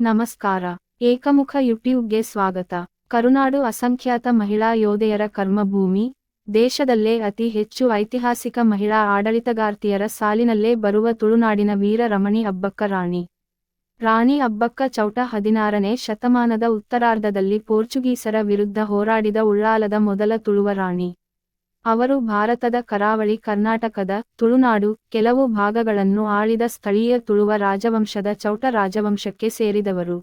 ನಮಸ್ಕಾರ. ಏಕಮುಖ ಯೂಟ್ಯೂಬ್ಗೆ ಸ್ವಾಗತ. ಕರುನಾಡು ಅಸಂಖ್ಯಾತ ಮಹಿಳಾ ಯೋಧೆಯರ ಕರ್ಮಭೂಮಿ, ದೇಶದಲ್ಲೇ ಅತಿ ಹೆಚ್ಚು ಐತಿಹಾಸಿಕ ಮಹಿಳಾ ಆಡಳಿತಗಾರ್ತಿಯರ ಸಾಲಿನಲ್ಲೇ ಬರುವ ತುಳುನಾಡಿನ ವೀರ ರಮಣಿ ಅಬ್ಬಕ್ಕ ರಾಣಿ. ರಾಣಿ ಅಬ್ಬಕ್ಕ ಚೌಟ ಹದಿನಾರನೇ ಶತಮಾನದ ಉತ್ತರಾರ್ಧದಲ್ಲಿ ಪೋರ್ಚುಗೀಸರ ವಿರುದ್ಧ ಹೋರಾಡಿದ ಉಳ್ಳಾಲದ ಮೊದಲ ತುಳುವ ರಾಣಿ. ಅವರು ಭಾರತದ ಕರಾವಳಿ ಕರ್ನಾಟಕದ ತುಳುನಾಡು ಕೆಲವು ಭಾಗಗಳನ್ನು ಆಳಿದ ಸ್ಥಳೀಯ ತುಳುವ ರಾಜವಂಶದ ಚೌಟ ರಾಜವಂಶಕ್ಕೆ ಸೇರಿದವರು.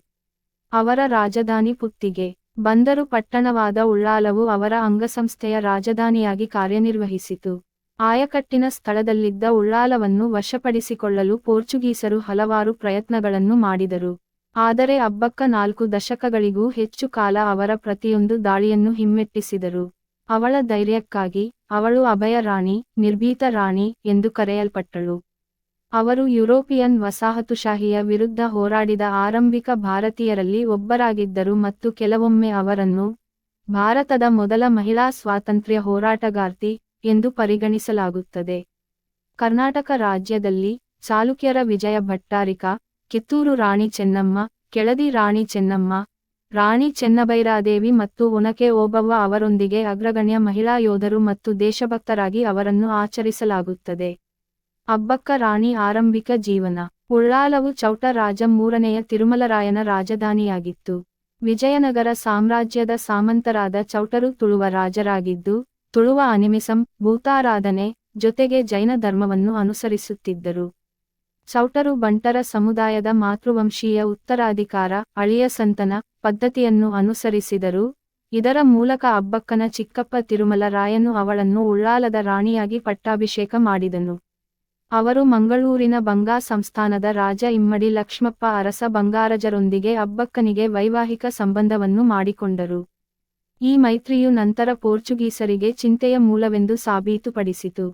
ಅವರ ರಾಜಧಾನಿ ಪುತ್ತಿಗೆ, ಬಂದರು ಪಟ್ಟಣವಾದ ಉಳ್ಳಾಲವು ಅವರ ಅಂಗಸಂಸ್ಥೆಯ ರಾಜಧಾನಿಯಾಗಿ ಕಾರ್ಯನಿರ್ವಹಿಸಿತು. ಆಯಕಟ್ಟಿನ ಸ್ಥಳದಲ್ಲಿದ್ದ ಉಳ್ಳಾಲವನ್ನು ವಶಪಡಿಸಿಕೊಳ್ಳಲು ಪೋರ್ಚುಗೀಸರು ಹಲವಾರು ಪ್ರಯತ್ನಗಳನ್ನು ಮಾಡಿದರು. ಆದರೆ ಅಬ್ಬಕ್ಕ ನಾಲ್ಕು ದಶಕಗಳಿಗೂ ಹೆಚ್ಚು ಕಾಲ ಅವರ ಪ್ರತಿಯೊಂದು ದಾಳಿಯನ್ನು ಹಿಮ್ಮೆಟ್ಟಿಸಿದರು. ಅವಳ ಧೈರ್ಯಕ್ಕಾಗಿ ಅವಳು ಅಭಯ ರಾಣಿ, ನಿರ್ಭೀತ ರಾಣಿ ಎಂದು ಕರೆಯಲ್ಪಟ್ಟಳು. ಅವರು ಯುರೋಪಿಯನ್ ವಸಾಹತುಶಾಹಿಯ ವಿರುದ್ಧ ಹೋರಾಡಿದ ಆರಂಭಿಕ ಭಾರತೀಯರಲ್ಲಿ ಒಬ್ಬರಾಗಿದ್ದರು ಮತ್ತು ಕೆಲವೊಮ್ಮೆ ಅವರನ್ನು ಭಾರತದ ಮೊದಲ ಮಹಿಳಾ ಸ್ವಾತಂತ್ರ್ಯ ಹೋರಾಟಗಾರ್ತಿ ಎಂದು ಪರಿಗಣಿಸಲಾಗುತ್ತದೆ. ಕರ್ನಾಟಕ ರಾಜ್ಯದಲ್ಲಿ ಚಾಲುಕ್ಯರ ವಿಜಯ ಭಟ್ಟಾರಿಕ, ಕಿತ್ತೂರು ರಾಣಿ ಚೆನ್ನಮ್ಮ, ಕೆಳದಿ ರಾಣಿ ಚೆನ್ನಮ್ಮ ರಾಣಿ ಚೆನ್ನಬೈರಾದೇವಿ ಮತ್ತು ಒನಕೆ ಓಬವ್ವ ಅವರೊಂದಿಗೆ ಅಗ್ರಗಣ್ಯ ಮಹಿಳಾ ಯೋಧರು ಮತ್ತು ದೇಶಭಕ್ತರಾಗಿ ಅವರನ್ನು ಆಚರಿಸಲಾಗುತ್ತದೆ. ಅಬ್ಬಕ್ಕ ರಾಣಿ ಆರಂಭಿಕ ಜೀವನ. ಉಳ್ಳಾಲವು ಚೌಟ ರಾಜ ಮೂರನೆಯ ತಿರುಮಲರಾಯನ ರಾಜಧಾನಿಯಾಗಿತ್ತು. ವಿಜಯನಗರ ಸಾಮ್ರಾಜ್ಯದ ಸಾಮಂತರಾದ ಚೌಟರು ತುಳುವ ರಾಜರಾಗಿದ್ದು, ತುಳುವ ಅನಿಮಿಸಂ ಭೂತಾರಾಧನೆ ಜೊತೆಗೆ ಜೈನ ಧರ್ಮವನ್ನು ಅನುಸರಿಸುತ್ತಿದ್ದರು. ಚೌಟರು ಬಂಟರ ಸಮುದಾಯದ ಮಾತೃವಂಶೀಯ ಉತ್ತರಾಧಿಕಾರ, ಅಳಿಯ ಸಂತನ ಪದ್ಧತಿಯನ್ನು ಅನುಸರಿಸಿದರು. ಇದರ ಮೂಲಕ ಅಬ್ಬಕ್ಕನ ಚಿಕ್ಕಪ್ಪ ತಿರುಮಲ ರಾಯನು ಅವಳನ್ನು ಉಳ್ಳಾಲದ ರಾಣಿಯಾಗಿ ಪಟ್ಟಾಭಿಷೇಕ ಮಾಡಿದನು. ಅವರು ಮಂಗಳೂರಿನ ಬಂಗಾ ಸಂಸ್ಥಾನದ ರಾಜ ಇಮ್ಮಡಿ ಲಕ್ಷ್ಮಪ್ಪ ಅರಸ ಬಂಗಾರಜರೊಂದಿಗೆ ಅಬ್ಬಕ್ಕನಿಗೆ ವೈವಾಹಿಕ ಸಂಬಂಧವನ್ನು ಮಾಡಿಕೊಂಡರು. ಈ ಮೈತ್ರಿಯು ನಂತರ ಪೋರ್ಚುಗೀಸರಿಗೆ ಚಿಂತೆಯ ಮೂಲವೆಂದು ಸಾಬೀತುಪಡಿಸಿತು.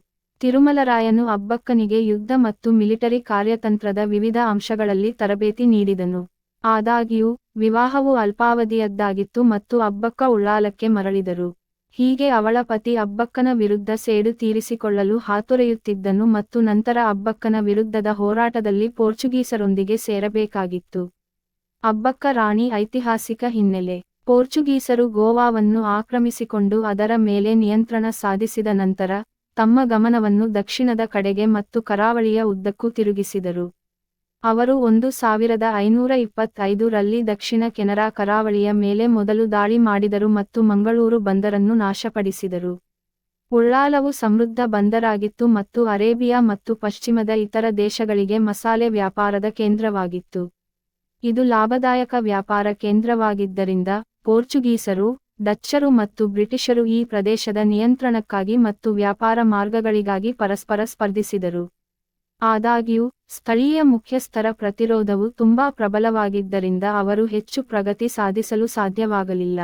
ತಿರುಮಲರಾಯನು ಅಬ್ಬಕ್ಕನಿಗೆ ಯುದ್ಧ ಮತ್ತು ಮಿಲಿಟರಿ ಕಾರ್ಯತಂತ್ರದ ವಿವಿಧ ಅಂಶಗಳಲ್ಲಿ ತರಬೇತಿ ನೀಡಿದನು. ಆದಾಗ್ಯೂ, ವಿವಾಹವು ಅಲ್ಪಾವಧಿಯದ್ದಾಗಿತ್ತು ಮತ್ತು ಅಬ್ಬಕ್ಕ ಉಳ್ಳಾಲಕ್ಕೆ ಮರಳಿದರು. ಹೀಗೆ ಅವಳ ಪತಿ ಅಬ್ಬಕ್ಕನ ವಿರುದ್ಧ ಸೇಡು ತೀರಿಸಿಕೊಳ್ಳಲು ಹಾತೊರೆಯುತ್ತಿದ್ದನು ಮತ್ತು ನಂತರ ಅಬ್ಬಕ್ಕನ ವಿರುದ್ಧದ ಹೋರಾಟದಲ್ಲಿ ಪೋರ್ಚುಗೀಸರೊಂದಿಗೆ ಸೇರಬೇಕಾಗಿತ್ತು. ಅಬ್ಬಕ್ಕ ರಾಣಿ ಐತಿಹಾಸಿಕ ಹಿನ್ನೆಲೆ. ಪೋರ್ಚುಗೀಸರು ಗೋವಾವನ್ನು ಆಕ್ರಮಿಸಿಕೊಂಡು ಅದರ ಮೇಲೆ ನಿಯಂತ್ರಣ ಸಾಧಿಸಿದ ನಂತರ ತಮ್ಮ ಗಮನವನ್ನು ದಕ್ಷಿಣದ ಕಡೆಗೆ ಮತ್ತು ಕರಾವಳಿಯ ಉದ್ದಕ್ಕೂ ತಿರುಗಿಸಿದರು. ಅವರು ಒಂದು ಸಾವಿರದ ಐನೂರ ಇಪ್ಪತ್ತೈದು ರಲ್ಲಿ ದಕ್ಷಿಣ ಕೆನರಾ ಕರಾವಳಿಯ ಮೇಲೆ ಮೊದಲು ದಾಳಿ ಮಾಡಿದರು ಮತ್ತು ಮಂಗಳೂರು ಬಂದರನ್ನು ನಾಶಪಡಿಸಿದರು. ಉಳ್ಳಾಲವು ಸಮೃದ್ಧ ಬಂದರಾಗಿತ್ತು ಮತ್ತು ಅರೇಬಿಯಾ ಮತ್ತು ಪಶ್ಚಿಮದ ಇತರ ದೇಶಗಳಿಗೆ ಮಸಾಲೆ ವ್ಯಾಪಾರದ ಕೇಂದ್ರವಾಗಿತ್ತು. ಇದು ಲಾಭದಾಯಕ ವ್ಯಾಪಾರ ಕೇಂದ್ರವಾಗಿದ್ದರಿಂದ ಪೋರ್ಚುಗೀಸರು ಡಚ್ಚರು ಮತ್ತು ಬ್ರಿಟಿಷರು ಈ ಪ್ರದೇಶದ ನಿಯಂತ್ರಣಕ್ಕಾಗಿ ಮತ್ತು ವ್ಯಾಪಾರ ಮಾರ್ಗಗಳಿಗಾಗಿ ಪರಸ್ಪರ ಸ್ಪರ್ಧಿಸಿದರು. ಆದಾಗ್ಯೂ, ಸ್ಥಳೀಯ ಮುಖ್ಯಸ್ಥರ ಪ್ರತಿರೋಧವು ತುಂಬಾ ಪ್ರಬಲವಾಗಿದ್ದರಿಂದ ಅವರು ಹೆಚ್ಚು ಪ್ರಗತಿ ಸಾಧಿಸಲು ಸಾಧ್ಯವಾಗಲಿಲ್ಲ.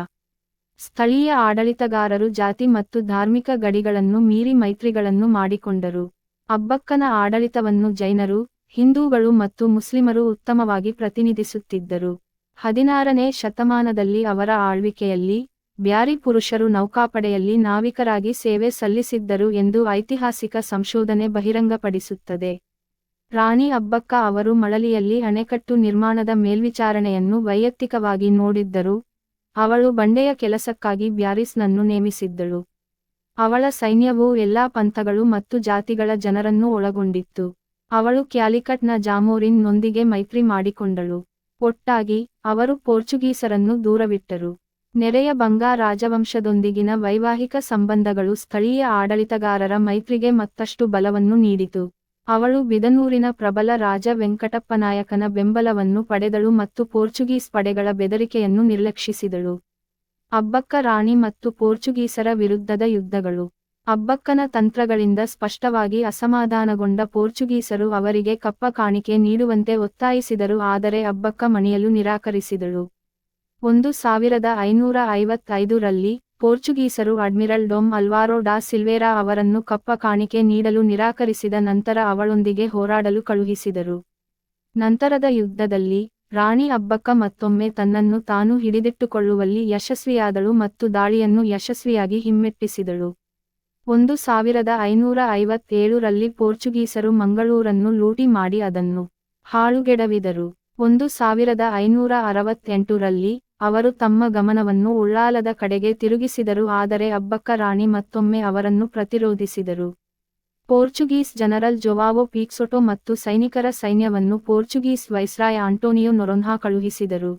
ಸ್ಥಳೀಯ ಆಡಳಿತಗಾರರು ಜಾತಿ ಮತ್ತು ಧಾರ್ಮಿಕ ಗಡಿಗಳನ್ನು ಮೀರಿ ಮೈತ್ರಿಗಳನ್ನು ಮಾಡಿಕೊಂಡರು. ಅಬ್ಬಕ್ಕನ ಆಡಳಿತವನ್ನು ಜೈನರು, ಹಿಂದೂಗಳು ಮತ್ತು ಮುಸ್ಲಿಮರು ಉತ್ತಮವಾಗಿ ಪ್ರತಿನಿಧಿಸುತ್ತಿದ್ದರು. ಹದಿನಾರನೇ ಶತಮಾನದಲ್ಲಿ ಅವರ ಆಳ್ವಿಕೆಯಲ್ಲಿ ಬ್ಯಾರಿ ಪುರುಷರು ನೌಕಾಪಡೆಯಲ್ಲಿ ನಾವಿಕರಾಗಿ ಸೇವೆ ಸಲ್ಲಿಸಿದ್ದರು ಎಂದು ಐತಿಹಾಸಿಕ ಸಂಶೋಧನೆ ಬಹಿರಂಗಪಡಿಸುತ್ತದೆ. ರಾಣಿ ಅಬ್ಬಕ್ಕ ಅವರು ಮಳಲಿಯಲ್ಲಿ ಅಣೆಕಟ್ಟು ನಿರ್ಮಾಣದ ಮೇಲ್ವಿಚಾರಣೆಯನ್ನು ವೈಯಕ್ತಿಕವಾಗಿ ನೋಡಿದ್ದರು. ಅವಳು ಬಂಡೆಯ ಕೆಲಸಕ್ಕಾಗಿ ಬ್ಯಾರಿಸ್ನನ್ನು ನೇಮಿಸಿದ್ದಳು. ಅವಳ ಸೈನ್ಯವು ಎಲ್ಲಾ ಪಂಥಗಳು ಮತ್ತು ಜಾತಿಗಳ ಜನರನ್ನು ಒಳಗೊಂಡಿತ್ತು. ಅವಳು ಕ್ಯಾಲಿಕಟ್ನ ಜಾಮೋರಿನ್ ನೊಂದಿಗೆ ಮೈತ್ರಿ ಮಾಡಿಕೊಂಡಳು. ಒಟ್ಟಾಗಿ, ಅವರು ಪೋರ್ಚುಗೀಸರನ್ನು ದೂರವಿಟ್ಟರು. ನೆರೆಯ ಬಂಗಾ ರಾಜವಂಶದೊಂದಿಗಿನ ವೈವಾಹಿಕ ಸಂಬಂಧಗಳು ಸ್ಥಳೀಯ ಆಡಳಿತಗಾರರ ಮೈತ್ರಿಗೆ ಮತ್ತಷ್ಟು ಬಲವನ್ನು ನೀಡಿತು. ಅವಳು ಬಿದನೂರಿನ ಪ್ರಬಲ ರಾಜ ವೆಂಕಟಪ್ಪನಾಯಕನ ಬೆಂಬಲವನ್ನು ಪಡೆದಳು ಮತ್ತು ಪೋರ್ಚುಗೀಸ್ ಪಡೆಗಳ ಬೆದರಿಕೆಯನ್ನು ನಿರ್ಲಕ್ಷಿಸಿದಳು. ಅಬ್ಬಕ್ಕ ರಾಣಿ ಮತ್ತು ಪೋರ್ಚುಗೀಸರ ವಿರುದ್ಧದ ಯುದ್ಧಗಳು. ಅಬ್ಬಕ್ಕನ ತಂತ್ರಗಳಿಂದ ಸ್ಪಷ್ಟವಾಗಿ ಅಸಮಾಧಾನಗೊಂಡ ಪೋರ್ಚುಗೀಸರು ಅವರಿಗೆ ಕಪ್ಪ ಕಾಣಿಕೆ ನೀಡುವಂತೆ ಒತ್ತಾಯಿಸಿದರು ಆದರೆ ಅಬ್ಬಕ್ಕ ಮಣಿಯಲು ನಿರಾಕರಿಸಿದಳು. ಒಂದು ಸಾವಿರದ ಐನೂರ ಐವತ್ತೈದು ರಲ್ಲಿ ಪೋರ್ಚುಗೀಸರು ಅಡ್ಮಿರಲ್ ಡೊಮ್ ಅಲ್ವಾರೋ ಡಾ ಸಿಲ್ವೇರಾ ಅವರನ್ನು ಕಪ್ಪ ಕಾಣಿಕೆ ನೀಡಲು ನಿರಾಕರಿಸಿದ ನಂತರ ಅವಳೊಂದಿಗೆ ಹೋರಾಡಲು ಕಳುಹಿಸಿದರು. ನಂತರದ ಯುದ್ಧದಲ್ಲಿ ರಾಣಿ ಅಬ್ಬಕ್ಕ ಮತ್ತೊಮ್ಮೆ ತನ್ನನ್ನು ತಾನು ಹಿಡಿದಿಟ್ಟುಕೊಳ್ಳುವಲ್ಲಿ ಯಶಸ್ವಿಯಾದಳು ಮತ್ತು ದಾಳಿಯನ್ನು ಯಶಸ್ವಿಯಾಗಿ ಹಿಮ್ಮೆಟ್ಟಿಸಿದಳು. ಒಂದು ಸಾವಿರದ ಐನೂರ ಐವತ್ತೇಳು ರಲ್ಲಿ ಪೋರ್ಚುಗೀಸರು ಮಂಗಳೂರನ್ನು ಲೂಟಿ ಮಾಡಿ ಅದನ್ನು ಹಾಳುಗೆಡವಿದರು. ಒಂದು ಸಾವಿರದ ಐನೂರ ಅರವತ್ತೆಂಟರಲ್ಲಿ ಅವರು ತಮ್ಮ ಗಮನವನ್ನು ಉಳ್ಳಾಲದ ಕಡೆಗೆ ತಿರುಗಿಸಿದರು, ಆದರೆ ಅಬ್ಬಕ್ಕ ರಾಣಿ ಮತ್ತೊಮ್ಮೆ ಅವರನ್ನು ಪ್ರತಿರೋಧಿಸಿದರು. ಪೋರ್ಚುಗೀಸ್ ಜನರಲ್ ಜೊವಾವೊ ಪೀಕ್ಸೊಟೊ ಮತ್ತು ಸೈನಿಕರ ಸೈನ್ಯವನ್ನು ಪೋರ್ಚುಗೀಸ್ ವೈಸ್ರಾಯ್ ಆಂಟೋನಿಯೋ ನೊರೊನ್ಹಾ ಕಳುಹಿಸಿದರು.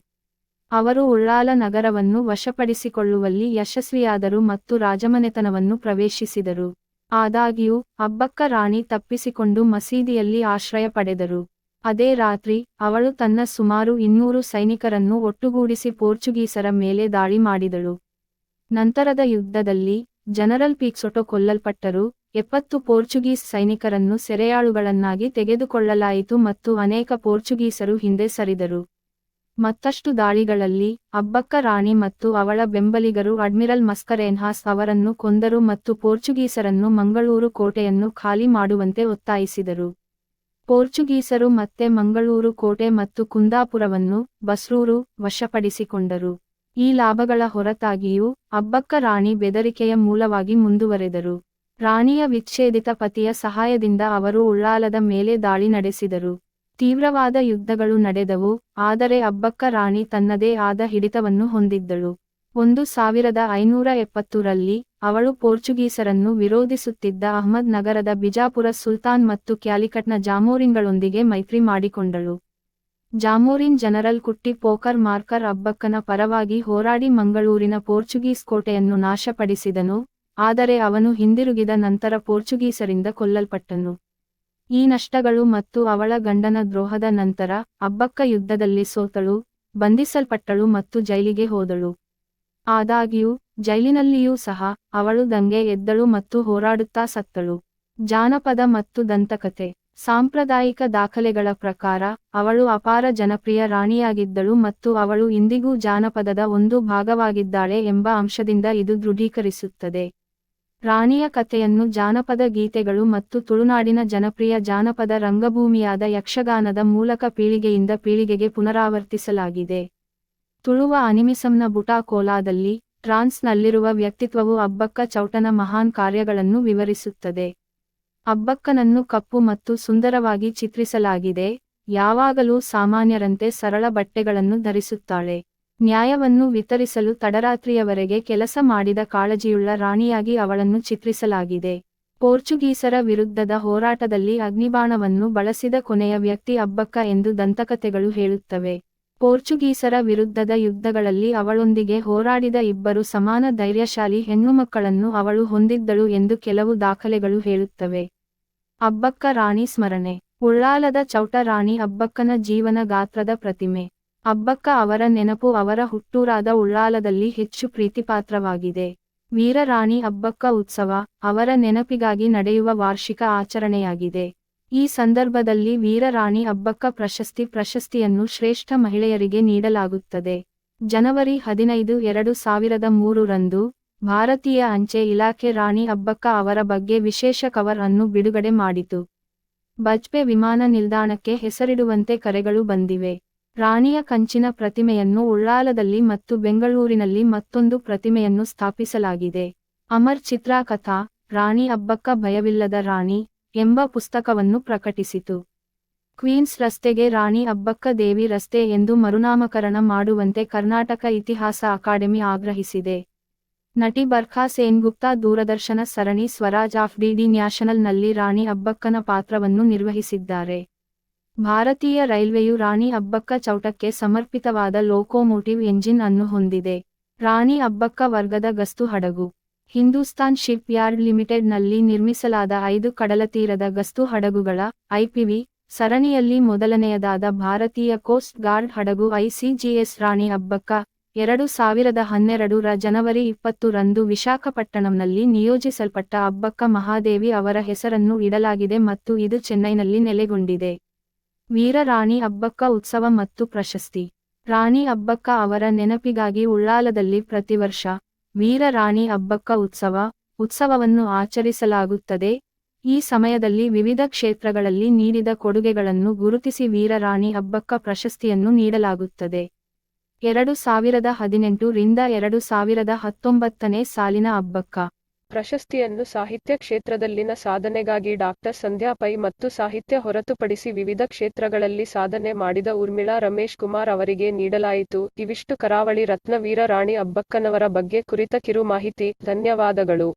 ಅವರು ಉಳ್ಳಾಲ ನಗರವನ್ನು ವಶಪಡಿಸಿಕೊಳ್ಳುವಲ್ಲಿ ಯಶಸ್ವಿಯಾದರು ಮತ್ತು ರಾಜಮನೆತನವನ್ನು ಪ್ರವೇಶಿಸಿದರು. ಆದಾಗ್ಯೂ, ಅಬ್ಬಕ್ಕ ರಾಣಿ ತಪ್ಪಿಸಿಕೊಂಡು ಮಸೀದಿಯಲ್ಲಿ ಆಶ್ರಯ ಪಡೆದರು. ಅದೇ ರಾತ್ರಿ, ಅವಳು ತನ್ನ ಸುಮಾರು ಇನ್ನೂರು ಸೈನಿಕರನ್ನು ಒಟ್ಟುಗೂಡಿಸಿ ಪೋರ್ಚುಗೀಸರ ಮೇಲೆ ದಾಳಿ ಮಾಡಿದಳು. ನಂತರದ ಯುದ್ಧದಲ್ಲಿ, ಜನರಲ್ ಪೀಕ್ಸೊಟೊ ಕೊಲ್ಲಲ್ಪಟ್ಟರು, ಎಪ್ಪತ್ತು ಪೋರ್ಚುಗೀಸ್ ಸೈನಿಕರನ್ನು ಸೆರೆಯಾಳುಗಳನ್ನಾಗಿ ತೆಗೆದುಕೊಳ್ಳಲಾಯಿತು ಮತ್ತು ಅನೇಕ ಪೋರ್ಚುಗೀಸರು ಹಿಂದೆ ಸರಿದರು. ಮತ್ತಷ್ಟು ದಾಳಿಗಳಲ್ಲಿ, ಅಬ್ಬಕ್ಕ ರಾಣಿ ಮತ್ತು ಅವಳ ಬೆಂಬಲಿಗರು ಅಡ್ಮಿರಲ್ ಮಸ್ಕರೇನ್ಹಾಸ್ ಅವರನ್ನು ಕೊಂದರು ಮತ್ತು ಪೋರ್ಚುಗೀಸರನ್ನು ಮಂಗಳೂರು ಕೋಟೆಯನ್ನು ಖಾಲಿ ಮಾಡುವಂತೆ ಒತ್ತಾಯಿಸಿದರು. ಪೋರ್ಚುಗೀಸರು ಮತ್ತೆ ಮಂಗಳೂರು ಕೋಟೆ ಮತ್ತು ಕುಂದಾಪುರವನ್ನು ಬಸ್ರೂರು ವಶಪಡಿಸಿಕೊಂಡರು. ಈ ಲಾಭಗಳ ಹೊರತಾಗಿಯೂ ಅಬ್ಬಕ್ಕ ರಾಣಿ ಬೆದರಿಕೆಯ ಮೂಲವಾಗಿ ಮುಂದುವರೆದರು. ರಾಣಿಯ ವಿಚ್ಛೇದಿತ ಪತಿಯ ಸಹಾಯದಿಂದ ಅವರು ಉಳ್ಳಾಲದ ಮೇಲೆ ದಾಳಿ ನಡೆಸಿದರು. ತೀವ್ರವಾದ ಯುದ್ಧಗಳು ನಡೆದವು, ಆದರೆ ಅಬ್ಬಕ್ಕ ರಾಣಿ ತನ್ನದೇ ಆದ ಹಿಡಿತವನ್ನು ಹೊಂದಿದ್ದಳು. ಒಂದು ಸಾವಿರದ ಐನೂರ ಎಪ್ಪತ್ತರಲ್ಲಿ ಅವಳು ಪೋರ್ಚುಗೀಸರನ್ನು ವಿರೋಧಿಸುತ್ತಿದ್ದ ಅಹ್ಮದ್ ನಗರದ ಬಿಜಾಪುರ ಸುಲ್ತಾನ್ ಮತ್ತು ಕ್ಯಾಲಿಕಟ್ನ ಜಾಮೋರಿನ್ಗಳೊಂದಿಗೆ ಮೈತ್ರಿ ಮಾಡಿಕೊಂಡಳು. ಜಾಮೋರಿನ್ ಜನರಲ್ ಕುಟ್ಟಿ ಪೋಕರ್ ಮಾರ್ಕರ್ ಅಬ್ಬಕ್ಕನ ಪರವಾಗಿ ಹೋರಾಡಿ ಮಂಗಳೂರಿನ ಪೋರ್ಚುಗೀಸ್ ಕೋಟೆಯನ್ನು ನಾಶಪಡಿಸಿದನು, ಆದರೆ ಅವನು ಹಿಂದಿರುಗಿದ ನಂತರ ಪೋರ್ಚುಗೀಸರಿಂದ ಕೊಲ್ಲಲ್ಪಟ್ಟನು. ಈ ನಷ್ಟಗಳು ಮತ್ತು ಅವಳ ಗಂಡನ ದ್ರೋಹದ ನಂತರ ಅಬ್ಬಕ್ಕ ಯುದ್ಧದಲ್ಲಿ ಸೋತಳು, ಬಂಧಿಸಲ್ಪಟ್ಟಳು ಮತ್ತು ಜೈಲಿಗೆ ಹೋದಳು. ಆದಾಗ್ಯೂ, ಜೈಲಿನಲ್ಲಿಯೂ ಸಹ ಅವಳು ದಂಗೆ ಎದ್ದಳು ಮತ್ತು ಹೋರಾಡುತ್ತಾ ಸತ್ತಳು. ಜಾನಪದ ಮತ್ತು ದಂತಕತೆ ಸಾಂಪ್ರದಾಯಿಕ ದಾಖಲೆಗಳ ಪ್ರಕಾರ, ಅವಳು ಅಪಾರ ಜನಪ್ರಿಯ ರಾಣಿಯಾಗಿದ್ದಳು ಮತ್ತು ಅವಳು ಇಂದಿಗೂ ಜಾನಪದದ ಒಂದು ಭಾಗವಾಗಿದ್ದಾಳೆ ಎಂಬ ಅಂಶದಿಂದ ಇದು ದೃಢೀಕರಿಸುತ್ತದೆ. ರಾಣಿಯ ಕಥೆಯನ್ನು ಜಾನಪದ ಗೀತೆಗಳು ಮತ್ತು ತುಳುನಾಡಿನ ಜನಪ್ರಿಯ ಜಾನಪದ ರಂಗಭೂಮಿಯಾದ ಯಕ್ಷಗಾನದ ಮೂಲಕ ಪೀಳಿಗೆಯಿಂದ ಪೀಳಿಗೆಗೆ ಪುನರಾವರ್ತಿಸಲಾಗಿದೆ. ತುಳುವ ಅನಿಮಿಸಂನ ಬುಟಾ ಕೋಲಾದಲ್ಲಿ ಟ್ರಾನ್ಸ್ನಲ್ಲಿರುವ ವ್ಯಕ್ತಿತ್ವವು ಅಬ್ಬಕ್ಕ ಚೌಟನ ಮಹಾನ್ ಕಾರ್ಯಗಳನ್ನು ವಿವರಿಸುತ್ತದೆ. ಅಬ್ಬಕ್ಕನನ್ನು ಕಪ್ಪು ಮತ್ತು ಸುಂದರವಾಗಿ ಚಿತ್ರಿಸಲಾಗಿದೆ, ಯಾವಾಗಲೂ ಸಾಮಾನ್ಯರಂತೆ ಸರಳ ಬಟ್ಟೆಗಳನ್ನು ಧರಿಸುತ್ತಾಳೆ. ನ್ಯಾಯವನ್ನು ವಿತರಿಸಲು ತಡರಾತ್ರಿಯವರೆಗೆ ಕೆಲಸ ಮಾಡಿದ ಕಾಳಜಿಯುಳ್ಳ ರಾಣಿಯಾಗಿ ಅವಳನ್ನು ಚಿತ್ರಿಸಲಾಗಿದೆ. ಪೋರ್ಚುಗೀಸರ ವಿರುದ್ಧದ ಹೋರಾಟದಲ್ಲಿ ಅಗ್ನಿಬಾಣವನ್ನು ಬಳಸಿದ ಕೊನೆಯ ವ್ಯಕ್ತಿ ಅಬ್ಬಕ್ಕ ಎಂದು ದಂತಕಥೆಗಳು ಹೇಳುತ್ತವೆ. ಪೋರ್ಚುಗೀಸರ ವಿರುದ್ಧದ ಯುದ್ಧಗಳಲ್ಲಿ ಅವಳೊಂದಿಗೆ ಹೋರಾಡಿದ ಇಬ್ಬರು ಸಮಾನ ಧೈರ್ಯಶಾಲಿ ಹೆಣ್ಣುಮಕ್ಕಳನ್ನು ಅವಳು ಹೊಂದಿದ್ದಳು ಎಂದು ಕೆಲವು ದಾಖಲೆಗಳು ಹೇಳುತ್ತವೆ. ಅಬ್ಬಕ್ಕ ರಾಣಿ ಸ್ಮರಣೆ. ಉಳ್ಳಾಲದ ಚೌಟ ರಾಣಿ ಅಬ್ಬಕ್ಕನ ಜೀವನ ಗಾತ್ರದ ಪ್ರತಿಮೆ. ಅಬ್ಬಕ್ಕ ಅವರ ನೆನಪು ಅವರ ಹುಟ್ಟೂರಾದ ಉಳ್ಳಾಲದಲ್ಲಿ ಹೆಚ್ಚು ಪ್ರೀತಿಪಾತ್ರವಾಗಿದೆ. ವೀರರಾಣಿ ಅಬ್ಬಕ್ಕ ಉತ್ಸವ ಅವರ ನೆನಪಿಗಾಗಿ ನಡೆಯುವ ವಾರ್ಷಿಕ ಆಚರಣೆಯಾಗಿದೆ. ಈ ಸಂದರ್ಭದಲ್ಲಿ ವೀರರಾಣಿ ಅಬ್ಬಕ್ಕ ಪ್ರಶಸ್ತಿ ಪ್ರಶಸ್ತಿಯನ್ನು ಶ್ರೇಷ್ಠ ಮಹಿಳೆಯರಿಗೆ ನೀಡಲಾಗುತ್ತದೆ. ಜನವರಿ ಹದಿನೈದು, ಎರಡು ಸಾವಿರದ ಮೂರರಂದು ಭಾರತೀಯ ಅಂಚೆ ಇಲಾಖೆ ರಾಣಿ ಅಬ್ಬಕ್ಕ ಅವರ ಬಗ್ಗೆ ವಿಶೇಷ ಕವರ್ ಅನ್ನು ಬಿಡುಗಡೆ ಮಾಡಿತು. ಬಜ್ಪೆ ವಿಮಾನ ನಿಲ್ದಾಣಕ್ಕೆ ಹೆಸರಿಡುವಂತೆ ಕರೆಗಳು ಬಂದಿವೆ. ರಾಣಿಯ ಕಂಚಿನ ಪ್ರತಿಮೆಯನ್ನು ಉಳ್ಳಾಲದಲ್ಲಿ ಮತ್ತು ಬೆಂಗಳೂರಿನಲ್ಲಿ ಮತ್ತೊಂದು ಪ್ರತಿಮೆಯನ್ನು ಸ್ಥಾಪಿಸಲಾಗಿದೆ. ಅಮರ್ ಚಿತ್ರಾಕಥಾ ರಾಣಿ ಅಬ್ಬಕ್ಕ ಭಯವಿಲ್ಲದ ರಾಣಿ ಎಂಬ ಪುಸ್ತಕವನ್ನು ಪ್ರಕಟಿಸಿತು. ಕ್ವೀನ್ಸ್ ರಸ್ತೆಗೆ ರಾಣಿ ಅಬ್ಬಕ್ಕ ದೇವಿ ರಸ್ತೆ ಎಂದು ಮರುನಾಮಕರಣ ಮಾಡುವಂತೆ ಕರ್ನಾಟಕ ಇತಿಹಾಸ ಅಕಾಡೆಮಿ ಆಗ್ರಹಿಸಿದೆ. ನಟಿ ಬರ್ಖಾ ಸೇನ್ಗುಪ್ತಾ ದೂರದರ್ಶನ ಸರಣಿ ಸ್ವರಾಜ್ ಆಫ್ ಡಿಡಿ ನ್ಯಾಷನಲ್ನಲ್ಲಿ ರಾಣಿ ಅಬ್ಬಕ್ಕನ ಪಾತ್ರವನ್ನು ನಿರ್ವಹಿಸಿದ್ದಾರೆ. ಭಾರತೀಯ ರೈಲ್ವೆಯು ರಾಣಿ ಅಬ್ಬಕ್ಕ ಚೌಟಕ್ಕೆ ಸಮರ್ಪಿತವಾದ ಲೋಕೋಮೋಟಿವ್ ಎಂಜಿನ್ ಅನ್ನು ಹೊಂದಿದೆ. ರಾಣಿ ಅಬ್ಬಕ್ಕ ವರ್ಗದ ಗಸ್ತು ಹಡಗು. ಹಿಂದೂಸ್ತಾನ್ ಶಿಪ್ ಯಾರ್ಡ್ ಲಿಮಿಟೆಡ್ನಲ್ಲಿ ನಿರ್ಮಿಸಲಾದ ಐದು ಕಡಲತೀರದ ಗಸ್ತು ಹಡಗುಗಳ ಐಪಿವಿ, ಸರಣಿಯಲ್ಲಿ ಮೊದಲನೆಯದಾದ ಭಾರತೀಯ ಕೋಸ್ಟ್ ಗಾರ್ಡ್ ಹಡಗು ಐಸಿಜಿಎಸ್ ರಾಣಿ ಅಬ್ಬಕ್ಕ ಎರಡು ಸಾವಿರದ ಹನ್ನೆರಡು ರ ಜನವರಿ ಇಪ್ಪತ್ತು ರಂದು ವಿಶಾಖಪಟ್ಟಣಂನಲ್ಲಿ ನಿಯೋಜಿಸಲ್ಪಟ್ಟ ಅಬ್ಬಕ್ಕ ಮಹಾದೇವಿ ಅವರ ಹೆಸರನ್ನು ಇಡಲಾಗಿದೆ ಮತ್ತು ಇದು ಚೆನ್ನೈನಲ್ಲಿ ನೆಲೆಗೊಂಡಿದೆ. ವೀರರಾಣಿ ಅಬ್ಬಕ್ಕ ಉತ್ಸವ ಮತ್ತು ಪ್ರಶಸ್ತಿ. ರಾಣಿ ಅಬ್ಬಕ್ಕ ಅವರ ನೆನಪಿಗಾಗಿ ಉಳ್ಳಾಲದಲ್ಲಿ ಪ್ರತಿವರ್ಷ ವೀರರಾಣಿ ಅಬ್ಬಕ್ಕ ಉತ್ಸವ, ಉತ್ಸವವನ್ನು ಆಚರಿಸಲಾಗುತ್ತದೆ. ಈ ಸಮಯದಲ್ಲಿ ವಿವಿಧ ಕ್ಷೇತ್ರಗಳಲ್ಲಿ ನೀಡಿದ ಕೊಡುಗೆಗಳನ್ನು ಗುರುತಿಸಿ ವೀರರಾಣಿ ಅಬ್ಬಕ್ಕ ಪ್ರಶಸ್ತಿಯನ್ನು ನೀಡಲಾಗುತ್ತದೆ. ಎರಡು ಸಾವಿರದ ಹದಿನೆಂಟು ರಿಂದ ಎರಡು ಸಾವಿರದ ಹತ್ತೊಂಬತ್ತನೇ ಸಾಲಿನ ಅಬ್ಬಕ್ಕ ಪ್ರಶಸ್ತಿಯನ್ನು ಸಾಹಿತ್ಯ ಕ್ಷೇತ್ರದಲ್ಲಿನ ಸಾಧನೆಗಾಗಿ ಡಾಕ್ಟರ್ ಸಂಧ್ಯಾ ಪೈ ಮತ್ತು ಸಾಹಿತ್ಯ ಹೊರತುಪಡಿಸಿ ವಿವಿಧ ಕ್ಷೇತ್ರಗಳಲ್ಲಿ ಸಾಧನೆ ಮಾಡಿದ ಊರ್ಮಿಳಾ ರಮೇಶ್ ಕುಮಾರ್ ಅವರಿಗೆ ನೀಡಲಾಯಿತು. ಇವಿಷ್ಟು ಕರಾವಳಿ ರತ್ನ ವೀರ ರಾಣಿ ಅಬ್ಬಕ್ಕನವರ ಬಗ್ಗೆ ಕುರಿತ ಕಿರು ಮಾಹಿತಿ. ಧನ್ಯವಾದಗಳು.